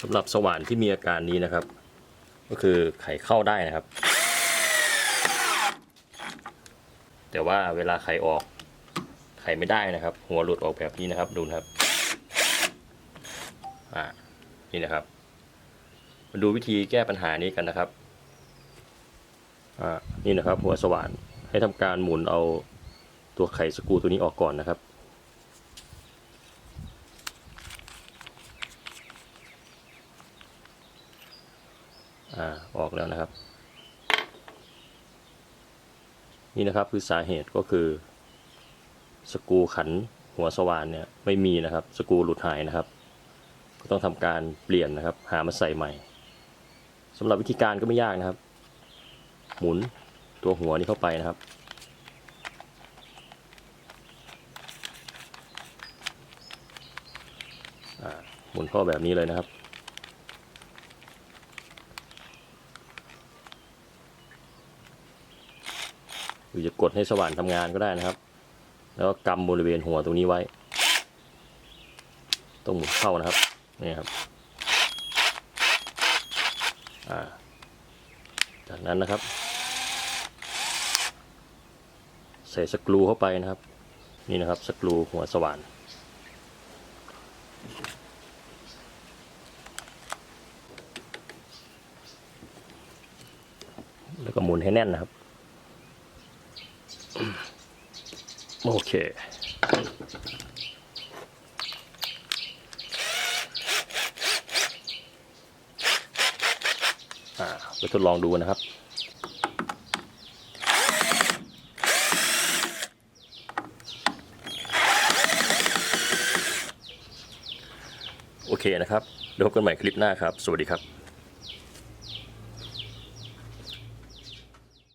สำหรับสว่านที่มีอาการนี้นะครับ ก็คือไข่เข้าได้นะครับ แต่ว่าเวลาไข่ออกไข่ไม่ได้นะครับ หัวหลุดออกแบบนี้นะครับดูนะครับอ่านี่นะครับ มาดูวิธีแก้ปัญหานี้กันนะครับอ่านี่นะครับ หัวสว่านให้ทำการหมุนเอาตัวไข่สกูตัวนี้ออกก่อนนะครับ อ่าออกแล้วนะครับ นี่นะครับคือสาเหตุก็คือ สกูขันหัวสว่านเนี่ยไม่มีนะครับ สกูหลุดหายนะครับ ก็ต้องทำการเปลี่ยนนะครับ หามาใส่ใหม่สำหรับวิธีการก็ไม่ยากนะครับ หมุนตัวหัวนี้เข้าไปนะครับหมุนเข้าแบบนี้เลยนะครับ หรือจะกดให้สว่านทำงานก็ได้นะครับ แล้วก็กำบริเวณหัวตรงนี้ไว้ ต้องหมุนเข้านะครับนี่ครับาจากนั้นนะครับ ใส่สกรูเข้าไปนะครับ นี่นะครับสกรูหัวสว่านแล้วก็หมุนให้แน่นนะครับ โอเค อ่าไปทดลองดูนะครับโอเคนะครับเดี๋ยวพบกันใหม่คลิปหน้าครับ สวัสดีครับ